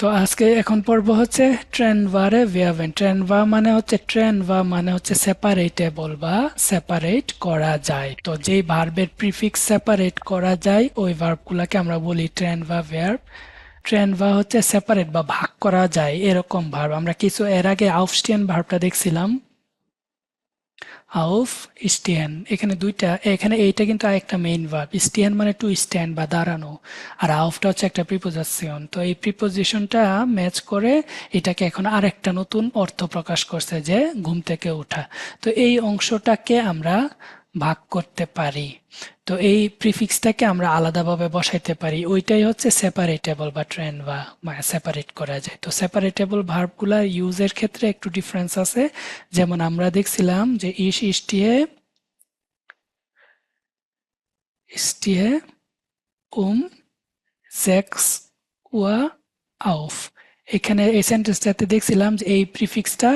তো আজকে এখন পর্ব হচ্ছে ট্রেন ভারে ভিয়াভেন ট্রেন ভা মানে হচ্ছে ট্রেন ভা মানে হচ্ছে সেপারেটেবল বা সেপারেট করা যায়। তো যেই ভার্বের প্রিফিক্স সেপারেট করা যায়, ওই ভার্বগুলোকে আমরা বলি ট্রেন ভা ভার্ব ট্রেন ভা হচ্ছে সেপারেট বা ভাগ করা যায়, এরকম ভার্ব আমরা কিছু এর আগে আউফস্টিয়ান ভার্বটা দেখছিলাম। আউফ স্টেন এখানে দুইটা, এখানে এইটা কিন্তু আরেকটা মেইন ভার্ব স্টেন মানে টু স্ট্যান্ড বা দাঁড়ানো। আর আউফটা হচ্ছে একটা প্রিপোজিশন তো এই প্রিপোজিশনটা ম্যাচ করে এটাকে এখন আরেকটা নতুন অর্থ প্রকাশ করছে যে ঘুম থেকে ওঠা। তো এই অংশটাকে আমরা ভাগ করতে পারি। তো এই প্রিফিক্সটাকে আমরা আলাদাভাবে বসাইতে পারি। ওইটাই হচ্ছে সেপারেটেবল বা ট্রেন বা সেপারেট করা যায়। তো সেপারেটেবল ভার্বগুলার ইউজের ক্ষেত্রে একটু ডিফারেন্স আছে। যেমন আমরা দেখছিলাম যে ইস ইস্টিয়ে ইস্টিয়ে উম জেক্স ওয়া আউফ। এখানে এই সেন্টেন্সটাতে দেখছিলাম যে এই প্রিফিক্সটা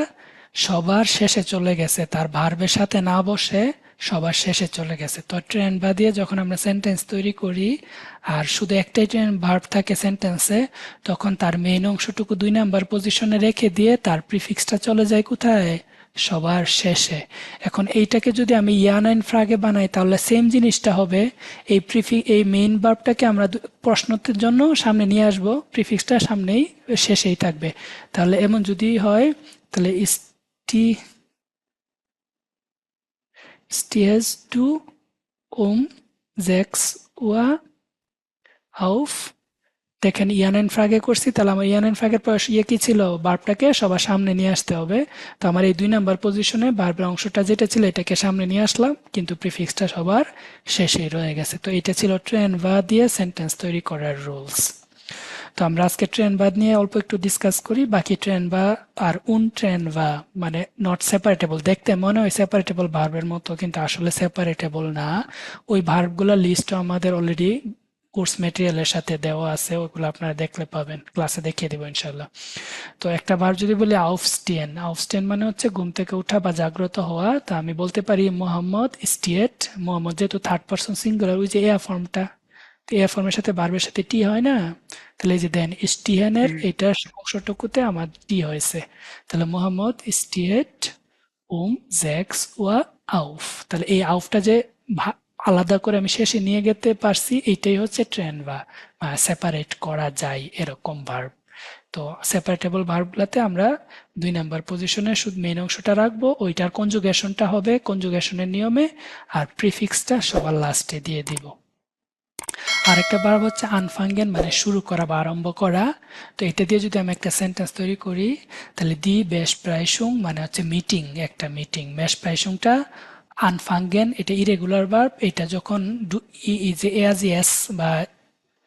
সবার শেষে চলে গেছে। তার ভার্বের সাথে না বসে সবার শেষে চলে গেছে। তো ট্রেন বা দিয়ে যখন আমরা সেন্টেন্স তৈরি করি, আর শুধু একটাই ট্রেন ভার্ব থাকে সেন্টেন্সে তখন তার মেইন অংশটুকু দুই নাম্বার পজিশনে রেখে দিয়ে তার প্রিফিক্সটা চলে যায় কোথায়? সবার শেষে। এখন এইটাকে যদি আমি ইয়ান অ্যান্ড ফ্রাগে বানাই, তাহলে সেম জিনিসটা হবে। এই প্রিফি এই মেইন বার্বটাকে আমরা প্রশ্নের জন্য সামনে নিয়ে আসব। প্রিফিক্সটা সামনেই শেষেই থাকবে। তাহলে এমন যদি হয়, তাহলে ইস্টি stehst du um sechs Uhr auf? দেখেন ইয়ানেন ফ্রাগে করছি, তাহলে আমার ইয়ানেন ফ্রাগের পর ইয়ে কি ছিল? বার্বটাকে সবার সামনে নিয়ে আসতে হবে। তো আমার এই দুই নাম্বার পজিশনে বার্বের অংশটা যেটা ছিল, এটাকে সামনে নিয়ে আসলাম, কিন্তু প্রিফিক্সটা সবার শেষেই রয়ে গেছে। তো এটা ছিল ট্রেন বা দিয়ে সেন্টেন্স তৈরি করার রুলস তো আমরা আজকে ট্রেন বাদ নিয়ে অল্প একটু ডিসকাস করি, বাকি ট্রেন বা আর উন ট্রেন বা মানে নট সেপারেটেবল দেখতে মনে হয় সেপারেটেবল ভার্বের মতো, কিন্তু আসলে সেপারেটেবল না। ওই ভার্বগুলোর লিস্ট আমাদের অলরেডি কোর্স মেটেরিয়ালের সাথে দেওয়া আছে, ওইগুলো আপনারা দেখলে পাবেন ক্লাসে দেখিয়ে দেবো ইনশাল্লাহ তো একটা ভার্ব যদি বলি আউফস্টিয়েন আউফস্টিয়েন মানে হচ্ছে ঘুম থেকে ওঠা বা জাগ্রত হওয়া, তা আমি বলতে পারি মোহাম্মদ স্টিয়েট মোহাম্মদ যেহেতু থার্ড পার্সন সিঙ্গুলার ওই যে এয়ার ফর্মটা এ ফর্মের সাথে বার্বের সাথে টি হয় না? তাহলে এই যে দেন স্টিহানের এটার অংশটুকুতে আমার টি হয়েছে। তাহলে মোহাম্মদ স্টিহেট উম জ্যাক্স ওয়া আউফ তাহলে এই আউফটা যে আলাদা করে আমি শেষে নিয়ে যেতে পারছি এইটাই হচ্ছে ট্রেন বা সেপারেট করা যায় এরকম ভার্ব তো সেপারেটেবল ভার্বগুলোতে আমরা দুই নাম্বার পজিশনে শুধু মেইন অংশটা রাখব ওইটার কনজুগেশনটা হবে কনজুগেশনের নিয়মে আর প্রিফিক্সটা সবার লাস্টে দিয়ে দিব। আরেকটা ভার্ব হচ্ছে আনফাঙ্গেন মানে শুরু করা বা আরম্ভ করা। তো এটা দিয়ে যদি আমি একটা সেন্টেন্স তৈরি করি, তাহলে দি বেশ প্রাইসুং মানে হচ্ছে মিটিং একটা মিটিং বেশ প্রাইসুংটা আনফাঙ্গেন, এটা ইরেগুলার ভার্ব এটা যখন যে এজ এস বা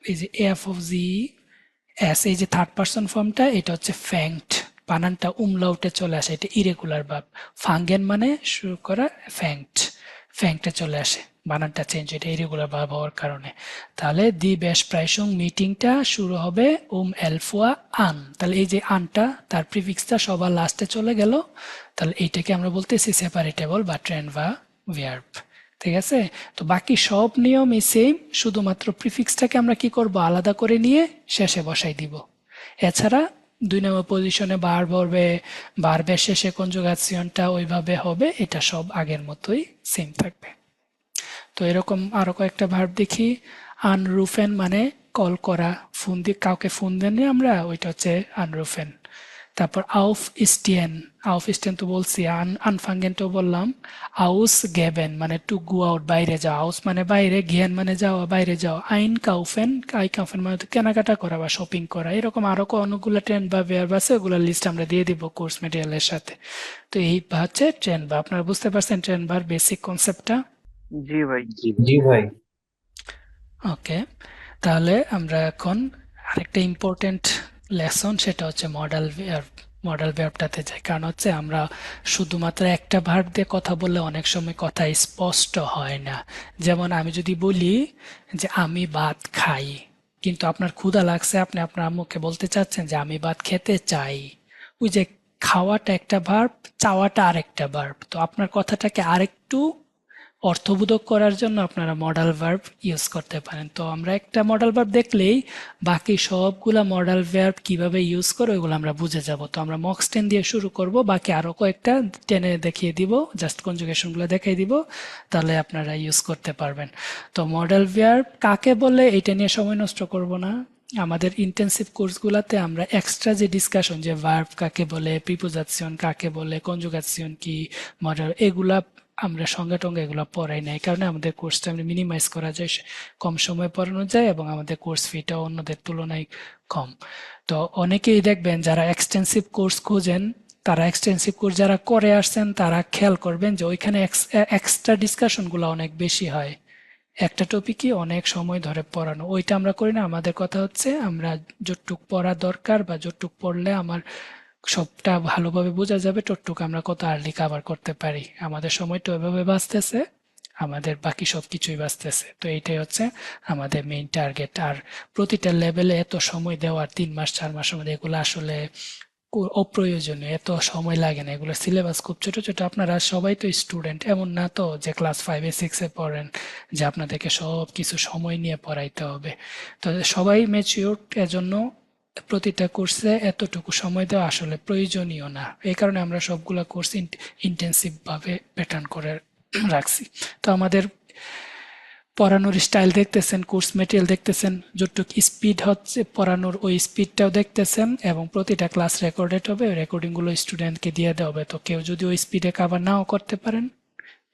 এই যে এফ অফ জি, এস, এই যে থার্ড পার্সন ফর্মটা এটা হচ্ছে ফ্যাংট বানানটা উমলাউটে চলে আসে, এটা ইরেগুলার ভার্ব ফাঙ্গেন মানে শুরু করা ফ্যাংট ফ্যাংটা চলে আসে। বানানটা চেঞ্জ এটা ইরেগুলার ভাব হওয়ার কারণে। তাহলে দি বেশ প্রাইসং মিটিংটা শুরু হবে উম এলফুয়া আন। তাহলে এই যে আনটা, তার প্রিফিক্সটা সবার লাস্টে চলে গেল। তাহলে এইটাকে আমরা বলতেছি সেপারেটেবল বা ট্রেন বা ভিয়ার্ব ঠিক আছে? তো বাকি সব নিয়মই সেম শুধুমাত্র প্রিফিক্সটাকে আমরা কি করব? আলাদা করে নিয়ে শেষে বসাই দিব। এছাড়া দুই নম্বর পজিশনে বার ভরবে বারবে শেষে কনজুগাসিয়নটা ওইভাবে হবে, এটা সব আগের মতোই সেম থাকবে। তো এরকম আরও কয়েকটা ভার্ব দেখি। আনরুফেন মানে কল করা ফোন দিয়ে কাউকে ফোন দেন আমরা, ওইটা হচ্ছে আনরুফেন তারপর আউফ স্টিয়েন আউফ স্টিয়েন তো বলছি, আন আনফাঙ্গেন তো বললাম। আউস গেবেন মানে টু গো আউট বাইরে যাওয়া। আউস মানে বাইরে গিয়ান মানে যাওয়া, বাইরে যাওয়া। আইন কাউফেন আই কাউফেন মানে কেনাকাটা করা বা শপিং করা। এরকম আরও অনেকগুলো ট্রেন বা বেয়ার আছে ওগুলোর লিস্ট আমরা দিয়ে দিব কোর্স মেটেরিয়ালের সাথে। তো এই হচ্ছে ট্রেন বা আপনারা বুঝতে পারছেন ট্রেন বার বেসিক কনসেপ্টটা জি ভাই। জি ভাই। ওকে তাহলে আমরা এখন আরেকটা ইম্পর্টেন্ট লেসন সেটা হচ্ছে মডেল ভার্ব মডেল ভার্বটাতে যাই। কারণ হচ্ছে আমরা শুধুমাত্র একটা ভার্ব দিয়ে কথা বললে অনেক সময় কথা স্পষ্ট হয় না। যেমন আমি যদি বলি যে আমি ভাত খাই। কিন্তু আপনার ক্ষুধা লাগছে আপনি আপনার আম্মুকে বলতে চাচ্ছেন যে আমি ভাত খেতে চাই। ওই যে খাওয়াটা একটা ভার্ব চাওয়াটা আরেকটা ভার্ব তো আপনার কথাটাকে আরেকটু অর্থবোধক করার জন্য আপনারা মডাল ভার্ব ইউজ করতে পারেন। তো আমরা একটা মডাল ভার্ব দেখলেই বাকি সবগুলা মডাল ভার্ব কীভাবে ইউজ করে ওইগুলো আমরা বুঝে যাব। তো আমরা মক্স টেন দিয়ে শুরু করব, বাকি আরও কয়েকটা টেনে দেখিয়ে দিব জাস্ট কনজুগেশনগুলো দেখিয়ে দিব, তাহলে আপনারা ইউজ করতে পারবেন। তো মডেল ভার্ব কাকে বলে, এটা নিয়ে সময় নষ্ট করব না। আমাদের ইন্টেন্সিভ কোর্সগুলোতে আমরা এক্সট্রা যে ডিসকাশন যে ভার্ব কাকে বলে প্রিপোজাসিয়ন কাকে বলে কনজুগেশন কি মডেল এগুলা আমরা সঙ্গে টঙ্গে এগুলো পড়াই না এই কারণে আমাদের কোর্সটা আমরা মিনিমাইজ করা যায় কম সময় পড়ানো যায় এবং আমাদের কোর্স ফিটাও অন্যদের তুলনায় কম। তো অনেকেই দেখবেন যারা এক্সটেন্সিভ কোর্স খোঁজেন, তারা এক্সটেন্সিভ কোর্স যারা করে আসছেন, তারা খেয়াল করবেন যে ওইখানে এক্সট্রা ডিসকাশনগুলো অনেক বেশি হয়। একটা টপিকই অনেক সময় ধরে পড়ানো। ওইটা আমরা করি না। আমাদের কথা হচ্ছে আমরা যতটুক পড়া দরকার বা যতটুক পড়লে আমার সবটা ভালোভাবে বোঝা যাবে টটটুক আমরা কত আর্লি কাভার করতে পারি। আমাদের সময়টা ওইভাবে বাঁচতেছে, আমাদের বাকি সব কিছুই বাঁচতেছে। তো এইটাই হচ্ছে আমাদের মেইন টার্গেট আর প্রতিটা লেভেলে এত সময় দেওয়ার, তিন মাস, চার মাসের মধ্যে এগুলো আসলে অপ্রয়োজনীয়। এত সময় লাগে না এগুলো সিলেবাস খুব ছোট ছোট। আপনারা সবাই তো স্টুডেন্ট এমন না তো যে ক্লাস ফাইভে সিক্সে পড়েন, যে আপনাদেরকে সব কিছু সময় নিয়ে পড়াইতে হবে। তো সবাই ম্যাচিওর এজন্য প্রতিটা কোর্সে এতটুকু সময় দেওয়া আসলে প্রয়োজনীয় না। এই কারণে আমরা সবগুলো কোর্স ইন্টেন্সিভ ভাবে প্যাটার্ন করে রাখছি। তো আমাদের পড়ানোর স্টাইল দেখতেছেন, কোর্স মেটেরিয়াল দেখতেছেন, যতটুক স্পিড হচ্ছে পড়ানোর ওই স্পিডটাও দেখতেছেন এবং প্রতিটা ক্লাস রেকর্ডেড হবে রেকর্ডিংগুলো স্টুডেন্টকে দিয়ে দেওয়া হবে। তো কেউ যদি ওই স্পিডে কাভার নাও করতে পারেন,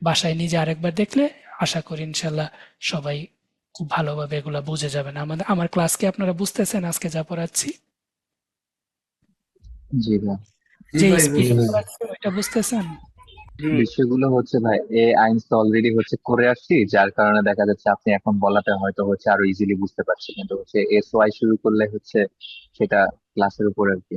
বাসায় নিজে আরেকবার দেখলে আশা করি ইনশাল্লাহ সবাই খুব ভালোভাবে এগুলা বুঝে যাবেন। আমাদের আমার ক্লাস কি আপনারা বুঝতেছেন আজকে যা পড়াচ্ছি? জি ভাই। যে ওইটা বুঝতেছেন? বিষয়গুলো হচ্ছে ভাই এ আইনস তো অলরেডি হচ্ছে করে আসছি যার কারণে দেখা যাচ্ছে আপনি এখন বলাটা হয়তো হচ্ছে আরও ইজিলি বুঝতে পারছি কিন্তু হচ্ছে এস ওয়াই শুরু করলে হচ্ছে সেটা ক্লাসের উপর আর কি।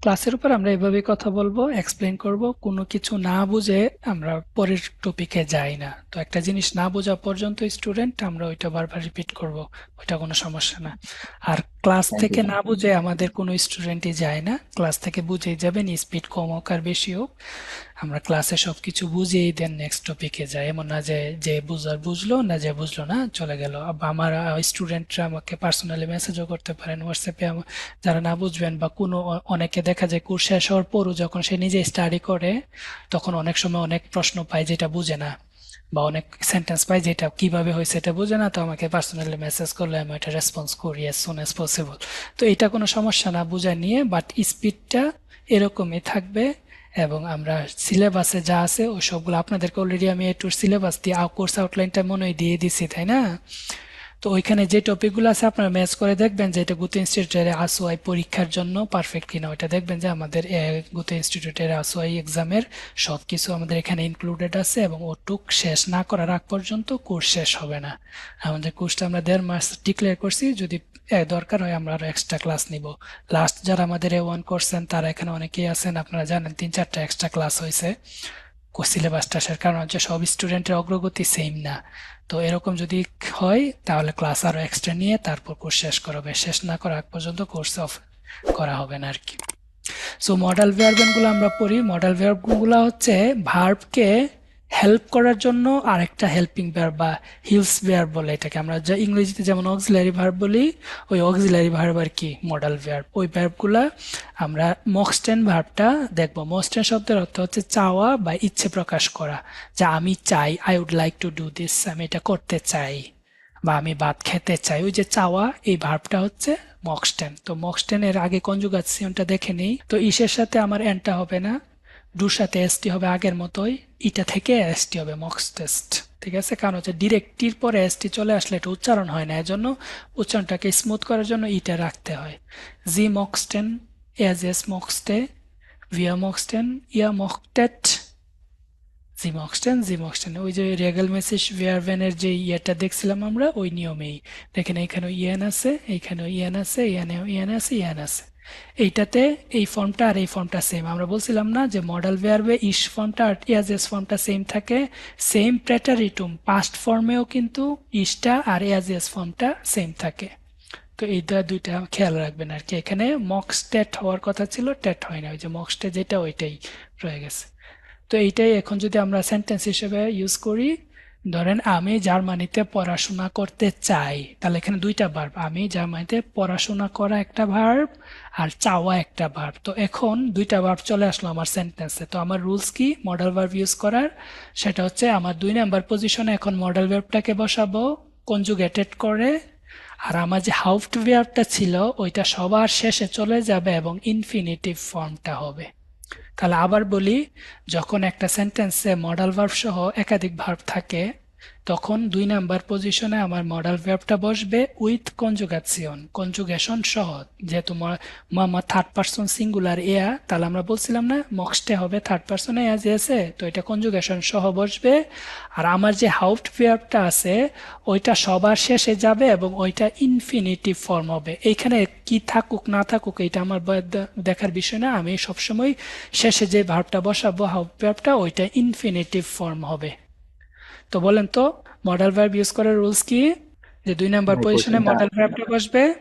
ক্লাসের উপর আমরা এভাবে কথা বলব এক্সপ্লেন করব। কোনো কিছু না বুঝে আমরা পরের টপিকে যাই না। তো একটা জিনিস না বোঝা পর্যন্ত স্টুডেন্ট আমরা ওইটা বারবার রিপিট করব, ওইটা কোনো সমস্যা না। আর ক্লাস থেকে না বুঝে আমাদের কোনো স্টুডেন্টই যায় না। ক্লাস থেকে বুঝেই যাবেন স্পিড কম হোক আর বেশি হোক। আমরা ক্লাসে সব কিছু বুঝিয়েই দেন নেক্সট টপিকে যাই এমন না যে যে বুঝার বুঝলো না যে বুঝলো না চলে গেল। আমার স্টুডেন্টরা আমাকে পার্সোনালি মেসেজও করতে পারেন হোয়াটসঅ্যাপে যারা না বুঝবেন বা কোনো অনেকে দেখা যায় কোর্স শেষ হওয়ার পরও যখন সে নিজে স্টাডি করে তখন অনেক সময় অনেক প্রশ্ন পায় যেটা বুঝে না। বা অনেক সেন্টেন্স পাই, যেটা কীভাবে হয়েছে এটা বুঝে না, তো আমাকে পার্সোনালি মেসেজ করলে, আমি এটা রেসপন্স করি অ্যাজ সুন অ্যাজ পসিবল তো এটা কোনো সমস্যা না, বোঝা নিয়ে বাট স্পিডটা এরকমই থাকবে, এবং আমরা সিলেবাসে যা আছে, ওই সবগুলো আপনাদেরকে অলরেডি আমি একটু সিলেবাস দিয়ে কোর্স আউটলাইনটা মনে হয় দিয়ে দিছি, তাই না? তো ওইখানে যে টপিকগুলো আছে আপনারা ম্যাচ করে দেখবেন যে এটা গুতো ইনস্টিটিউটের আসোয়াই পরীক্ষার জন্য পারফেক্ট কিনা, ওইটা দেখবেন যে আমাদের গুতো ইনস্টিটিউটের আসোয়াই এক্সামের সব কিছু আমাদের এখানে ইনক্লুডেড আছে এবং ওটুক শেষ না করার আগ পর্যন্ত কোর্স শেষ হবে না। আমাদের কোর্সটা আমরা দেড় মাস ডিক্লেয়ার করছি, যদি দরকার হয় আমরা আরও এক্সট্রা ক্লাস নিব। লাস্ট যারা আমাদের এ ওয়ান করছেন তারা এখানে অনেকেই আছেন, আপনারা জানেন তিন চারটা এক্সট্রা ক্লাস হয়েছে সিলেবাসটা শেষ কারণ হচ্ছে সব স্টুডেন্টের অগ্রগতি সেম না। তো এরকম যদি হয়, তাহলে ক্লাস আরও এক্সট্রা নিয়ে তারপর কোর্স শেষ করা হবে। শেষ না করা আগ পর্যন্ত কোর্স অফ করা হবে না আর কি সো মডেলগুলো আমরা পড়ি। মডেলগুলো হচ্ছে ভার্বকে হেল্প করার জন্য আরেকটা হেল্পিং ভার্ব বা হিলস ভার্ব বলে এটাকে। আমরা যা ইংরেজিতে যেমন অক্সিলারি ভার্ব বলি, ওই অক্সিলারি ভার্ব আর কি মডেল ভার্ব ওই ভার্বগুলা আমরা মক্সটেন ভার্বটা দেখব। মক্সটেন শব্দের অর্থ হচ্ছে চাওয়া বা ইচ্ছে প্রকাশ করা। যে আমি চাই I would like to do this আমি এটা করতে চাই বা আমি ভাত খেতে চাই। ওই যে চাওয়া, এই ভার্বটা হচ্ছে মক্সটেন তো মক্সটেন এর আগে কনজুগাসিয়নটা দেখে নেই। তো ইসের সাথে আমার এনটা হবে না। ডুর সাথে এসটি হবে আগের মতোই, ইটা থেকে এসটি হবে মক্স টেস্ট ঠিক আছে? কারণ হচ্ছে ডিরেক্টির পরে এসটি চলে আসলে এটা উচ্চারণ হয় না, এজন্য উচ্চারণটাকে স্মুথ করার জন্য ইটা রাখতে হয়। জি মক্সটেন এজ এস মক্সটে ভিয়া মক্সটেন ইয়া মকটেট জি মক্সটেন জি মক্সটেন ওই যে রেগাল মেসেজ ভেয়ারভেনের যে ইয়েটা দেখছিলাম আমরা, ওই নিয়মেই। দেখেন এখানে ইয়ান আছে এইখানে ইয়ান আছে ইয়ানেও ইয়ান আছে ইয়ান আছে। এইটাতে এই ফর্মটা আর এই ফর্মটা সেম আমরা বলছিলাম না যে মডেল ভেয়ারবে ইস ফর্মটা আর ইয়াজ এস ফর্মটা সেম থাকে। সেম প্রেটারিটুম পাস্ট ফর্মেও কিন্তু ইসটা আর ইয়াজ এস ফর্মটা সেম থাকে। তো এইটা দুইটা খেয়াল রাখবেন আর কি। এখানে মক্স টেট হওয়ার কথা ছিল টেট হয় না। ওই যে মক্স যেটা, ওইটাই রয়ে গেছে। তো এইটাই এখন যদি আমরা সেন্টেন্স হিসেবে ইউজ করি ধরেন, আমি জার্মানিতে পড়াশোনা করতে চাই। তাহলে এখানে দুইটা ভার্ব আমি জার্মানিতে পড়াশোনা করা একটা ভার্ব আর চাওয়া একটা ভার্ব তো এখন দুইটা ভার্ব চলে আসলো আমার সেন্টেন্সে তো আমার রুলস কি? মডেল ভার্ব ইউজ করার। সেটা হচ্ছে আমার দুই নাম্বার পজিশনে এখন মডেল ভার্বটাকে বসাবো কনজুগেটেড করে। আর আমার যে হাউফট ভার্বটা ছিল, ওইটা সবার শেষে চলে যাবে এবং ইনফিনিটিভ ফর্মটা হবে। তাহলে আবার বলি যখন একটা সেন্টেন্সে মডাল ভার্ব সহ একাধিক ভার্ব থাকে তখন দুই নাম্বার পজিশনে আমার মডাল ভার্বটা বসবে উইথ কনজুগেশন কনজুগেশন সহ যেহেতু আমার থার্ড পার্সন সিঙ্গুলার এয়া, তাহলে আমরা বলছিলাম না মক্সটে হবে থার্ড পার্সন এয়া যে আছে তো এটা কনজুগেশন সহ বসবে। আর আমার যে হাউফট ভার্বটা আছে, ওইটা সবার শেষে যাবে এবং ওইটা ইনফিনিটিভ ফর্ম হবে। এইখানে কি থাকুক, না থাকুক এটা আমার দেখার বিষয় না। আমি সবসময় শেষে যে ভার্বটা বসাবো হাউফট ভার্বটা ওইটা ইনফিনিটিভ ফর্ম হবে। তো বলেন তো মডেল ভার্ব ইউজ করার রুলস কি? যে দুই নাম্বার পজিশনে মডেল ভার্বটা বসবে।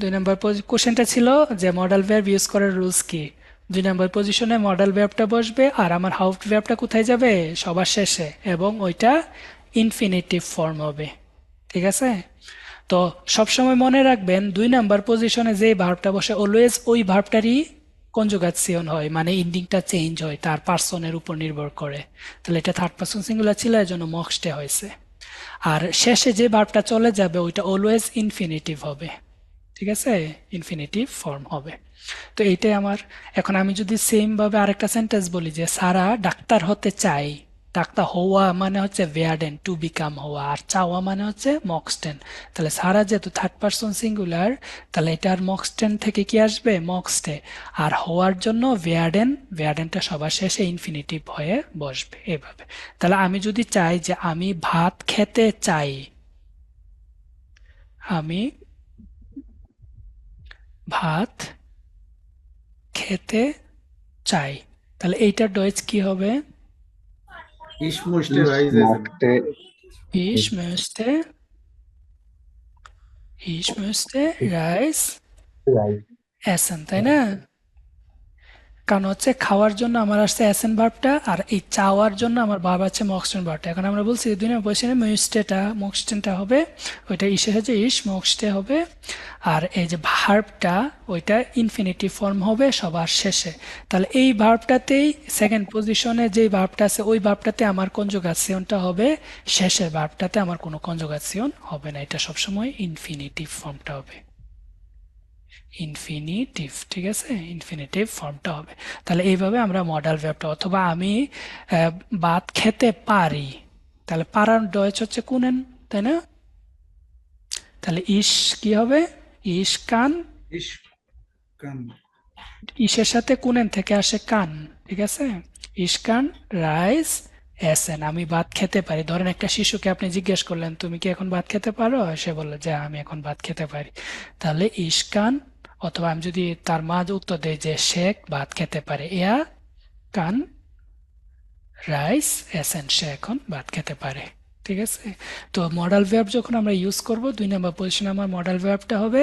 দুই নাম্বার কোশ্চেনটা ছিল যে মডেল ভার্ব ইউজ করার রুলস কি? দুই নাম্বার পজিশনে মডেল ভার্বটা বসবে আর আমার হাউফ ভার্বটা কোথায় যাবে? সবার শেষে। এবং ওইটা ইনফিনিটিভ ফর্ম হবে। ঠিক আছে? তো সবসময় মনে রাখবেন দুই নাম্বার পজিশনে যে ভার্বটা বসে অলওয়েজ ওই ভার্বটারই কনজুগাসিয়ন হয় মানে ইন্ডিংটা চেঞ্জ হয়, তার পার্সনের উপর নির্ভর করে। তাহলে এটা থার্ড পার্সন সিঙ্গুলার ছিল এই জন্য মক্সটে হয়েছে। আর শেষে যে ভার্বটা চলে যাবে, ওইটা অলওয়েজ ইনফিনিটিভ হবে। ঠিক আছে? ইনফিনিটিভ ফর্ম হবে। তো এইটাই আমার, এখন আমি যদি সেমভাবে আরেকটা সেন্টেন্স বলি যে, সারা ডাক্তার হতে চাই ডাক্তার হওয়া মানে হচ্ছে ভেয়াডেন টু বিকাম হওয়া। আর চাওয়া মানে হচ্ছে মক্সটেন। তাহলে সারা যেহেতু থার্ড পার্সন সিঙ্গুলার তাহলে এটার মক্সটেন থেকে কি আসবে? মক্সটে। আর হওয়ার জন্য ভেয়াডেন ভেয়াডেনটা সবার শেষে ইনফিনিটিভ হয়ে বসবে এভাবে। তাহলে আমি যদি চাই যে আমি ভাত খেতে চাই, আমি ভাত খেতে চাই, তাহলে এইটার ডয়েজ কি হবে? Ich möchte Reise essen. মক্সটে Ich möchte ich möchte Reis essen তাই না কারণ হচ্ছে খাওয়ার জন্য আমার আসছে অ্যাসেন ভার্বটা আর এই চাওয়ার জন্য আমার ভাব আছে মক্সটেন ভার্বটা এখন আমরা বলছি দুই নম্বর পজিশনে মক্সটেটা মক্সটেনটা হবে, ওইটা ইসের হচ্ছে ইস মক্সটে হবে। আর এই যে ভার্বটা ওইটা ইনফিনিটিভ ফর্ম হবে সবার শেষে। তাহলে এই ভার্বটাতেই সেকেন্ড পজিশনে যেই ভার্বটা আছে, ওই ভার্বটাতে আমার কনজুগাসিয়নটা হবে, শেষের ভার্বটাতে আমার কোনো কনজুগাসিয়ন হবে না। এটা সবসময় ইনফিনিটিভ ফর্মটা হবে। ইনফিনিটিভ ঠিক আছে? ইনফিনিটিভ ফর্মটা হবে। তাহলে এইভাবে আমরা মডেল ভার্বটা অথবা আমি ভাত খেতে পারি। তাহলে পারার ডয়েচ হচ্ছে কুনেন তাই না? তাহলে ইস কি হবে? ইস কান. ইসের সাথে কুনেন থেকে আসে কান ঠিক আছে? ইস কান রাইস এসেন। আমি ভাত খেতে পারি। ধরেন একটা শিশুকে আপনি জিজ্ঞেস করলেন তুমি কি এখন ভাত খেতে পারো? সে বলল যে আমি এখন ভাত খেতে পারি। তাহলে ইসকান অথবা আমি যদি তার মা উত্তর দেয় যে শেখ ভাত খেতে পারে ইয়া কান, রাইস, এসেন সে এখন ভাত খেতে পারে, ঠিক আছে? তো মডেল ভার্ব যখন আমরা ইউজ করব, দুই নম্বর পজিশনে আমার মডেল ভার্বটা হবে,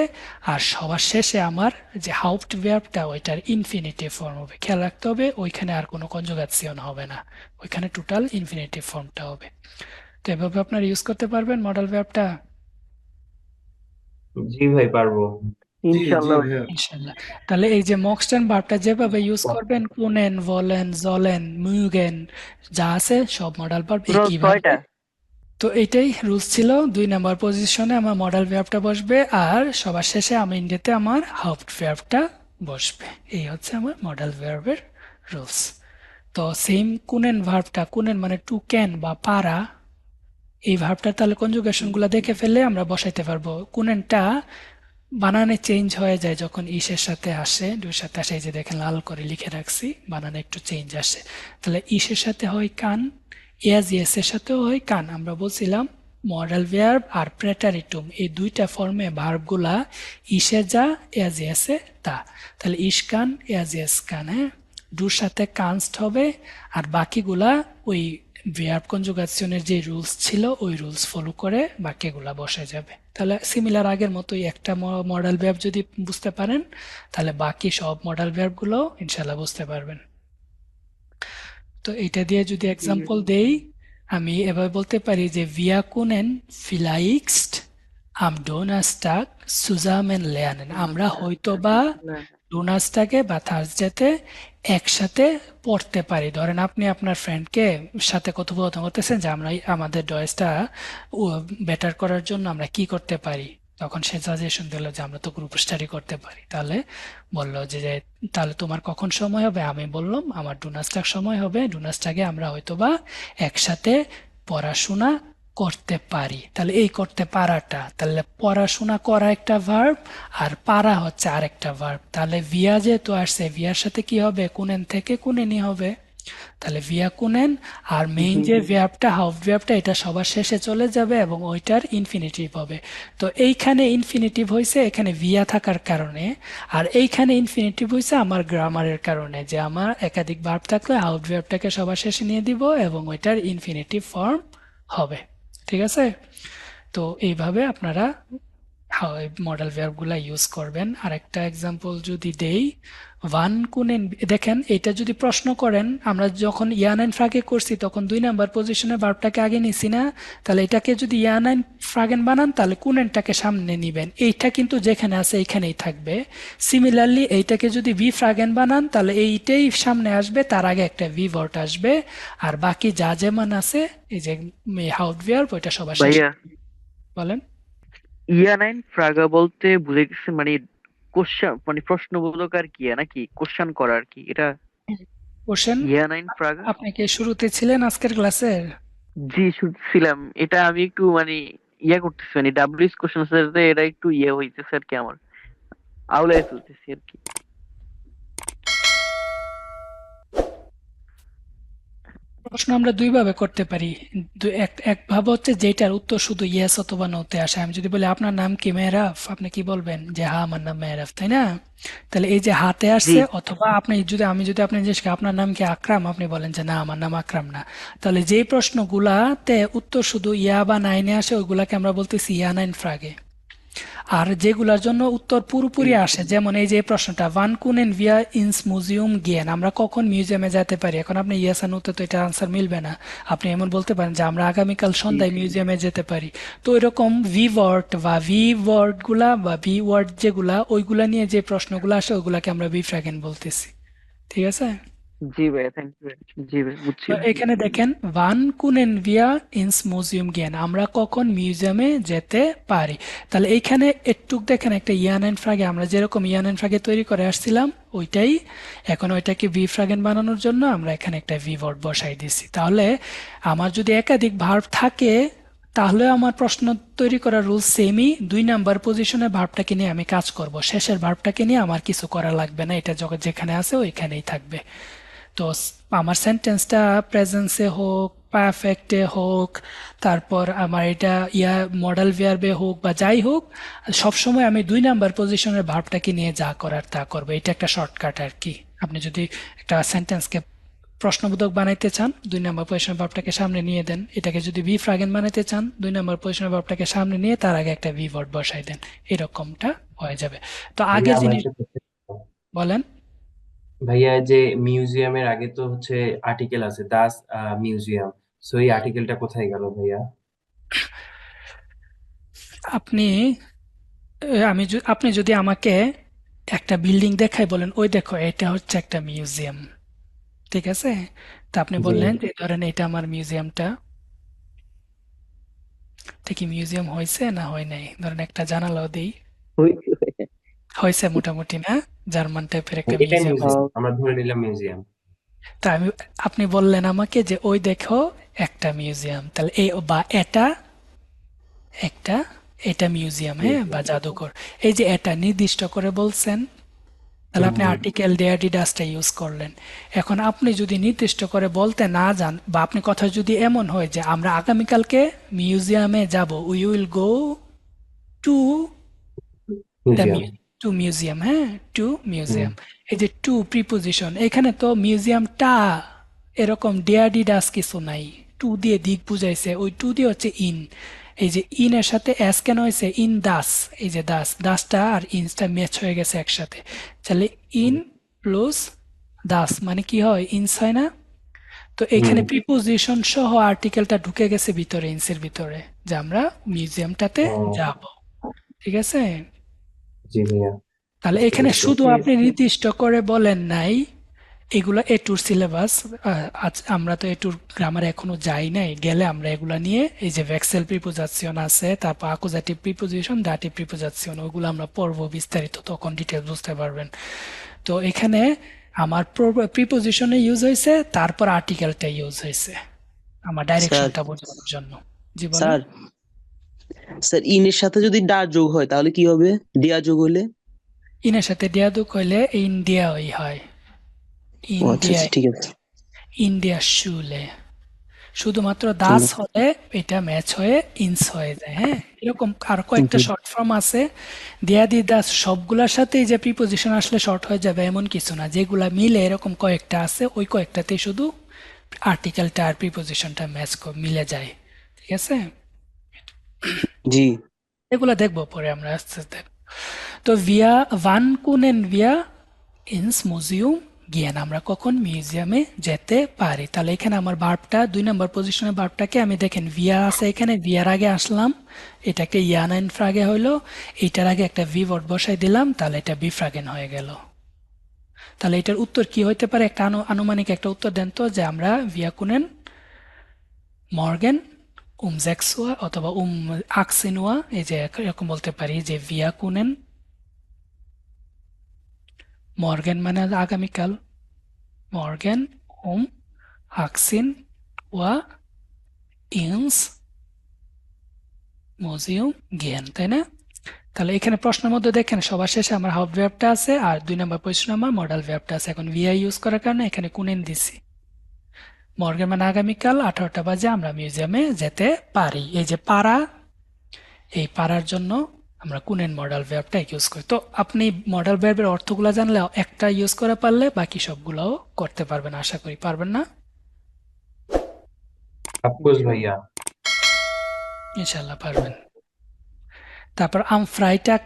আর সবার শেষে আমার যে হাউফট ভার্বটা ওইটার ইনফিনিটিভ ফর্ম হবে। খেয়াল রাখতে হবে, ওইখানে আর কোনো কনজুগেশন হবে না। ওইখানে টোটাল ইনফিনিটিভ ফর্মটা হবে। তো এভাবে আপনারা ইউজ করতে পারবেন মডেল ভার্বটা জি ভাই, পারব। তাহলে এই যে মক্সটেন ভার্বটা যেভাবে ইউজ করবেন কুনেন বলেন জলেন মুগেন যা আছে সব মডেল ভার্ব একইভাবে তো এইটাই রুলস ছিল। দুই নাম্বার পজিশনে আমার মডেল ভার্বটা বসবে আর সবার শেষে আমি ইন্ডিয়াতে আমার ভার্বটা বসবে। এই হচ্ছে আমার মডেল ভার্বের রুলস তো সেম কুনেন ভার্বটা কুনেন মানে টু ক্যান বা পারা। এই ভার্বটা তাহলে কনজুগেশনগুলা দেখে ফেলে আমরা বসাইতে পারব। কুনেনটা বানানে চেঞ্জ হয়ে যায় যখন ইসের সাথে আসে, দুই সাথে আসে, এই যে দেখেন লাল করে লিখে রাখছি, বানানে একটু চেঞ্জ আসে। তাহলে ইসের সাথে হয় কান এস ইয়েস এর সাথেও হয় কান। আমরা বলছিলাম মডেল ভার্ব আর প্রেটারিটুম এই দুইটা ফর্মে ভার্বগুলা ইসে যা এস ইয়েসে তা। তাহলে ইস কান এস ইয়েস কান হ্যাঁ? ডুর সাথে কানস্ট হবে আর বাকিগুলা ওই ভার্ব কনজুগেশনের যে রুলস ছিল ওই রুলস ফলো করে বাকিগুলা বসে যাবে। তাহলে সিমিলার আগের মতোই একটা মডেল ভার্ব যদি বুঝতে পারেন তাহলে বাকি সব মডেল ভার্বগুলো ইনশাল্লাহ বুঝতে পারবেন। তো এটা দিয়ে যদি এক্সাম্পল দেই আমি এভাবে বলতে পারি যে wir können vielleicht am Donnerstag zusammen lernen আমরা হয়তো হয়তোবা ডোনাসটাকে বা থার্সডেতে একসাথে পড়তে পারি। ধরেন আপনি আপনার ফ্রেন্ডকে সাথে কথোপকথন করতেছেন যে, আমরা আমাদের ডয়েসটা বেটার করার জন্য আমরা কি করতে পারি? তখন সে সাজেশন দিল যে, আমরা তো গ্রুপ স্টাডি করতে পারি। তাহলে বলল যে তাহলে তোমার কখন সময় হবে? আমি বললাম, আমার ডোনাসটাক সময় হবে। ডোনাসটাকে আমরা হয়তো বা একসাথে পড়াশোনা করতে পারি। তাহলে এই করতে পারাটা তাহলে পড়াশোনা করা একটা ভার্ব আর পারা হচ্ছে আরেকটা ভার্ব তাহলে ভিয়া যেহেতু আসছে ভিয়ার সাথে কি হবে? কুনেন থেকে কুনেনই হবে। তাহলে ভিয়া কুনেন আর মেইন যে ভার্বটা হাফ ভার্বটা এটা সবার শেষে চলে যাবে এবং ওইটার ইনফিনিটিভ হবে। তো এইখানে ইনফিনিটিভ হয়েছে এখানে ভিয়া থাকার কারণে আর এইখানে ইনফিনিটিভ হয়েছে আমার গ্রামারের কারণে যে আমার একাধিক ভার্ব থাকলে আউট ভার্বটাকে সবার শেষে নিয়ে দিব এবং ওইটার ইনফিনিটিভ ফর্ম হবে। ঠিক আছে? তো এইভাবে আপনারা মডেল ভার্বগুলা ইউজ করবেন। আর একটা এক্সাম্পল যদি দেই ওয়ান কুনেন দেখেন এটা যদি প্রশ্ন করেন আমরা যখন ইয়ানাইন ফ্রাগে করছি তখন দুই নাম্বার পজিশনে ভার্বটাকে আগে নিছি না তাহলে এটাকে যদি ইয়ানাইন ফ্রাগেন বানান তাহলে কুনেনটাকে সামনে নিবেন। এইটা কিন্তু যেখানে আছে এইখানেই থাকবে। সিমিলারলি এইটাকে যদি ভি ফ্রাগেন বানান তাহলে এইটাই সামনে আসবে তার আগে একটা ভি ভর্ট আসবে। আর বাকি যা যেমন আছে এই যে হাউট ভিয়ার ওইটা সবার বলেন। ইয়া নাইন ফ্রাগা বলতে বুঝে গেছে মানে কোশ্চেন মানে প্রশ্নবোধক আর কি নাকি কোশ্চেন করা আর কি? এটা কোশ্চেন ইয়া নাইন ফ্রাগা আপনি কি শুরুতে ছিলেন আজকের ক্লাসের জি শুনছিলাম এটা আমি একটু মানে ইয়া করতেছি মানে ডাব্লিউএস কোশ্চেন সাথে এটা একটু ইয়ে হইতেছে আর কি আমার। আউলাই চলতেছি আর কি। প্রশ্ন আমরা দুই ভাবে করতে পারি। এক এক ভাব হচ্ছে যেটার উত্তর শুধু ইয়েস অথবা নোতে আসে। আমি যদি বলি আপনার নাম কি মেহরাফ? আপনি কি বলবেন? যে হ্যাঁ আমার নাম মেহরাফ তাই না? তাহলে এই যে হাতে আসছে অথবা আপনি যদি আমি যদি আপনি জিজ্ঞেস করি, আপনার নাম কি আকরাম? আপনি বলেন যে না আমার নাম আকরাম না। তাহলে যেই প্রশ্নগুলাতে উত্তর শুধু ইয়া বা নাইনে আসে ওইগুলাকে আমরা বলতেছি ইয়া নাইন ফ্রাগে। আর যেগুলোর জন্য উত্তর পুরোপুরি আসে যেমন এই যে প্রশ্নটা ভান কুনেন ভিয়া ইনস মিউজিয়াম গিয়েন আমরা কখন মিউজিয়ামে যেতে পারি? এখন আপনি ইয়েস নোতে তো এটা আনসার মিলবে না। আপনি এমন বলতে পারেন যে আমরা আগামীকাল সন্ধ্যায় মিউজিয়ামে যেতে পারি। তো এরকম ভি ওয়ার্ড বা ভি ওয়ার্ডগুলা বা ভি ওয়ার্ড যেগুলা ওইগুলা নিয়ে যে প্রশ্নগুলো আসে ওইগুলাকে আমরা ভি ফ্র্যাগেন বলতেছি। ঠিক আছে? জি ভাই এখানে দেখেন ভান কুনেন ভিয়া ইনস মিউজিয়াম গিয়েন আমরা কখন মিউজিয়ামে যেতে পারি? তাহলে এইখানে একটুক দেখেন, একটা ইয়ান এন্ড ফ্রাগে, আমরা যেরকম ইয়ান এন্ড ফ্রাগে তৈরি করে আসছিলাম, ওইটাই, এখন ওইটাকে ভি ফ্রাগেন বানানোর জন্য আমরা এখানে একটা ভি ওয়ার্ড বসাই দিছি। তাহলে আমার যদি একাধিক ভার্ব থাকে, তাহলে আমার প্রশ্ন তৈরি করার রুল সেমই, দুই নাম্বার পজিশনে ভার্বটাকে নিয়ে আমি কাজ করব। শেষের ভার্বটাকে নিয়ে আমার কিছু করা লাগবে না, এটা যখন যেখানে আছে, ওইখানেই থাকবে। তো আমার সেন্টেন্সটা প্রেজেন্সে হোক পারফেক্টে হোক তারপর আমার এটা ইয়া মডেল ভিয়ারবে হোক বা যাই হোক সবসময় আমি দুই নাম্বার পজিশনের ভাবটাকে নিয়ে যা করার তা করব। এটা একটা শর্টকাট আর কি। আপনি যদি একটা সেন্টেন্সকে প্রশ্নবোধক বানাইতে চান দুই নাম্বার পজিশনের ভাবটাকে সামনে নিয়ে দেন। এটাকে যদি ভি ফ্রাগেন বানাইতে চান দুই নাম্বার পজিশনের ভাবটাকে সামনে নিয়ে তার আগে একটা ভি ওয়ার্ড বসাই দেন। এরকমটা হয়ে যাবে। তো আগে জিনিস। বলেন? ভাইয়া যে মিউজিয়ামের আগে তো হচ্ছে আর্টিকেল আছে দাস মিউজিয়াম। সো এই আর্টিকেলটা কোথায় গেল ভাইয়া? আপনি আমি আপনি যদি আমাকে একটা বিল্ডিং দেখাই বলেন ওই দেখো এটা হচ্ছে একটা মিউজিয়াম। ঠিক আছে? তা আপনি। বললেন যে ধরেন এটা আমার মিউজিয়ামটা। এটা কি মিউজিয়াম হয়েছে না হয় নাই? ধরেন একটা জানালাও দিই। হয়েছে মোটামুটি না? জার্মান টাইপের একটা মিউজিয়াম আমরা ধরে নিলাম মিউজিয়াম তা আমি আপনি বললেন আমাকে যে ওই দেখো একটা মিউজিয়াম তাহলে এই বা এটা একটা এটা মিউজিয়াম হ্যাঁ? বা জাদুঘর। এই যে এটা নির্দিষ্ট করে বলছেন তাহলে আপনি আর্টিকেল ডেয়ারডি ডাসটা ইউজ করলেন। এখন আপনি যদি নির্দিষ্ট করে বলতে না যান বা আপনি কথা যদি এমন হয় যে আমরা আগামীকালকে মিউজিয়ামে যাব we will go to the museum to museum হ্যাঁ? টু মিউজিয়াম এই যে টু প্রিপোজিশন এখানে তো মিউজিয়ামটা এরকম ডিআরডি ডাস কিছু নাই। টু দিয়ে দিক বুঝাইছে ওই টু দিয়ে হচ্ছে ইন এই যে ইন এর সাথে এস কেন হয়েছে? ইন দাস এই যে দাস দাসটা আর ইনসটা ম্যাচ হয়ে গেছে একসাথে। তাহলে ইন প্লাস দাস মানে কি হয়? ইনস হয় না? তো এখানে প্রিপোজিশন সহ আর্টিকেলটা ঢুকে গেছে ভিতরে ইনসের ভিতরে। যে আমরা মিউজিয়ামটাতে। যাব। ঠিক আছে? তাহলে এখানে শুধু আপনি নির্দিষ্ট করে বলেন নাই এগুলো এ টুর সিলেবাস আজ আমরা তো এ টুর গ্রামারে এখনও যাই নাই গেলে আমরা এগুলা নিয়ে এই যে ভেক্সেল প্রিপোজিশন আছে তারপর আকুজাটিভ প্রিপোজিশন দাটিভ প্রিপোজিশন ওগুলো আমরা পড়ব বিস্তারিত তখন ডিটেলস বুঝতে পারবেন। তো এখানে আমার প্রিপোজিশনে ইউজ হয়েছে তারপর আর্টিকেলটা ইউজ হয়েছে আমার ডাইরেকশনটা বোঝানোর জন্য। জি বলেন। স্যার স্যার ইনের সাথে যদি ডা যোগ হয় তাহলে কি হবে? ডিয়া যোগ হলে? ইনের সাথে ডিয়াদুক হইলে ইন্ডিয়া ওই হয়। আচ্ছা ইন্ডিয়া আচ্ছা, ঠিক আছে। ইন্ডিয়া শুলে। শুধুমাত্র দাস হলে এটা ম্যাচ হয়ে ইনস হয়ে যায় হ্যাঁ? এরকম আর কয়েকটা শর্ট ফর্ম আছে। দাস সবগুলার সাথেই যে প্রিপোজিশন আসলে শর্ট হয়ে যাবে এমন কিছু না। যেগুলা মিলে এরকম কয়েকটা আছে ওই কয়েকটাতে শুধু আর্টিকেলটা আর প্রিপোজিশনটা ম্যাচ মিলে যায়। ঠিক আছে? জি। এগুলো দেখব পরে আমরা আস্তে আস্তে। তো ভিয়া ভান কুনেন ভিয়া ইনস মিউজিয়াম গিয়ান, আমরা কখন মিউজিয়ামে যেতে পারি? তাহলে এখানে আমার বার্বটা দুই নম্বর পজিশনের বার্বটাকে আমি দেখেন, ভিয়া আছে এখানে, ভিয়ার আগে আসলাম এটা একটা ইয়ানাইন ফ্রাগে হইল, এইটার আগে একটা ভি ওয়ার্ড বসাই দিলাম, তাহলে এটা বি ফ্রাগেন হয়ে গেল। তাহলে এটার উত্তর কি হইতে পারে? একটা আনু- আনুমানিক একটা উত্তর দেন তো, যে আমরা ভিয়া কুনেন, মর্গেন উম জেক্সুয়া অথবা উম আকসিনুয়া, এই যে এরকম বলতে পারি যে ভিয়া কুনেন। মর্গেন মানে আগামীকাল। মর্গেন, উম, আকসিন, ওয়া ইন্স মিউজিয়াম গিয়েন তাই না? তাহলে এখানে প্রশ্নের মধ্যে দেখেন, সবার শেষে আমার হাব ভ্যাবটা আছে আর দুই নম্বর পজিশনে আমার মডেল ভ্যাবটা আছে। এখন ভিআই ইউজ করার কারণে এখানে কুনেন দিছি। মর্গেন মানে আগামীকাল আঠারোটা বাজে আমরা মিউজিয়ামে যেতে পারি। এই যে পাড়া এই পারার জন্য আমরা কুনেন মডেল ভ্যাবটা ইউজ করি। তো আপনি মডেল ভ্যাবের অর্থগুলো জানলে একটা ইউজ করে পারলে বাকি সবগুলোও করতে পারবেন আশা করি। পারবেন না? ভাইয়া। ইনশাল্লাহ পারবেন। তারপর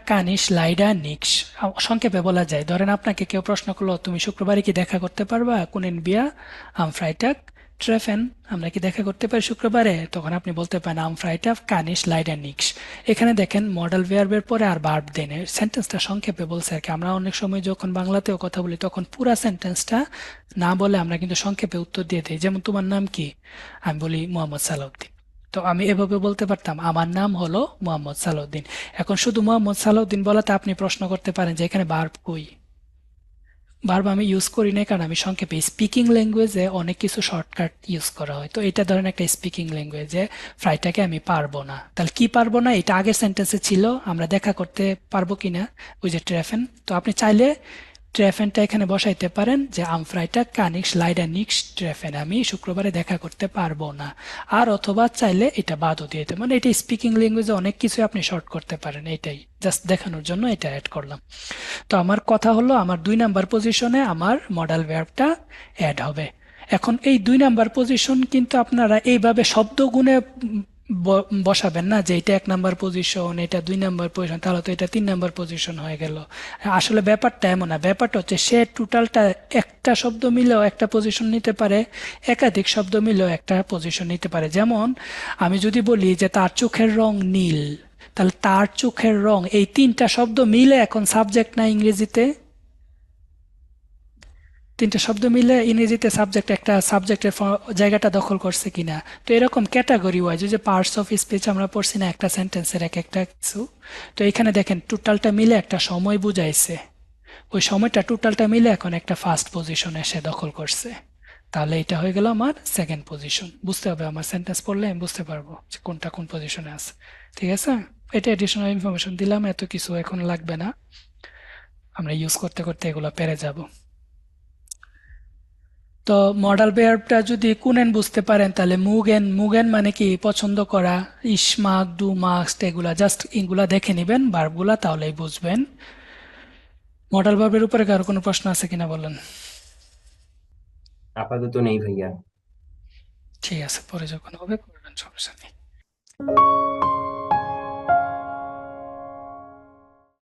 কানিশ লাইডা নিক্স সংক্ষেপে বলা যায়। ধরেন আপনাকে কেউ প্রশ্ন করল তুমি শুক্রবারে কি দেখা করতে পারবা? কুনেন বিয়া আম ফ্রাইটাক ট্রেফেন আমরা কি দেখা করতে পারি শুক্রবারে? তখন আপনি বলতে পারেন আম ফ্রাইটা কানিশ লাইডা নিক্স এখানে দেখেন মডেল ভার্বের পরে আর বার্ব দেন সেন্টেন্সটা সংক্ষেপে বলছে আর কি, আমরা অনেক সময় যখন বাংলাতেও কথা বলি, তখন পুরা সেন্টেন্সটা না বলে আমরা কিন্তু সংক্ষেপে উত্তর দিয়ে দিই। যেমন, তোমার নাম কি? আমি বলি, মোহাম্মদ সালাউদ্দিন। তো আমি এভাবে বলতে পারতাম, আমার নাম হলো মোহাম্মদ সালাউদ্দিন। এখন শুধু মোহাম্মদ সালাউদ্দিন বলাতে আপনি প্রশ্ন করতে পারেন যে এখানে বার্ব কই? বার্ব আমি ইউজ করি না কারণ আমি সংক্ষেপে স্পিকিং ল্যাঙ্গুয়েজে অনেক কিছু শর্টকাট ইউজ করা হয়। তো এটা ধরেন একটা স্পিকিং ল্যাঙ্গুয়েজে ফ্রাইটাকে আমি পারব না। তাহলে কি পারব না? এটা আগের সেন্টেন্সে ছিল, আমরা দেখা করতে পারব কিনা? উইজ এ ট্রেফেন তো আপনি চাইলে ট্রেফেনটা এখানে বসাইতে পারেন যে আমফ্রাইটা কানিক্স লাইডা নিক্স ট্রেফেন। আমি শুক্রবারে দেখা করতে পারব না। আর অথবা চাইলে এটা বাদও দিয়ে মানে এটা স্পিকিং ল্যাঙ্গুয়েজে অনেক কিছু আপনি শর্ট করতে পারেন, এটাই। জাস্ট দেখানোর জন্য এটা অ্যাড করলাম। তো আমার কথা হলো, আমার দুই নাম্বার পজিশনে আমার মডেল ভার্বটা অ্যাড হবে। এখন এই দুই নাম্বার পজিশন কিন্তু আপনারা এইভাবে শব্দ গুণে ব- বসাবেন না যে এটা এক নাম্বার পজিশন এটা দুই নাম্বার পজিশন তাহলে তো এটা তিন নাম্বার পজিশন হয়ে গেল। আসলে ব্যাপারটা এমন না, ব্যাপারটা হচ্ছে সে টোটালটা একটা শব্দ মিলেও একটা পজিশন নিতে পারে, একাধিক শব্দ মিলেও একটা পজিশন নিতে পারে। যেমন, আমি যদি বলি যে তার চোখের রং নীল, তাহলে তার চোখের রং, এই তিনটা শব্দ মিলে এখন সাবজেক্ট না ইংরেজিতে? তিনটা শব্দ মিলে ইংরেজিতে সাবজেক্ট একটা সাবজেক্টের জায়গাটা দখল করছে কিনা। তো এরকম ক্যাটাগরি ওয়াইজ যে পার্টস অফ স্পিচ আমরা পড়ছি না, একটা সেন্টেন্সের এক একটা কিছু। তো এখানে দেখেন টোটালটা মিলে একটা সময় বুঝাইছে। ওই সময়টা টোটালটা মিলে এখন একটা ফার্স্ট পজিশন এসে দখল করছে। তাহলে এটা হয়ে গেল আমার সেকেন্ড পজিশন বুঝতে হবে আমার সেন্টেন্স পড়লে আমি বুঝতে পারব যে কোনটা কোন পজিশনে আছে। ঠিক আছে? এটা এডিশনাল ইনফরমেশন দিলাম, এত কিছু এখন লাগবে না। আমরা ইউজ করতে করতে এগুলো পেরে যাব। তো মডেল ভার্বটা যদি কুনেন বুঝতে পারেন তাহলে মুগেন মুগেন মানে কি? পছন্দ করা। ইসমাক ডু মাস্ট এগুলা জাস্ট এগুলা দেখে নেবেন বার্বগুলা তাহলেই বুঝবেন। মডেল ভার্বের উপরে কারও কোনো প্রশ্ন আছে কিনা বলেন? আপাতত নেই ভাইয়া। ঠিক আছে পরে যখন হবে করবেন সমস্যা নেই।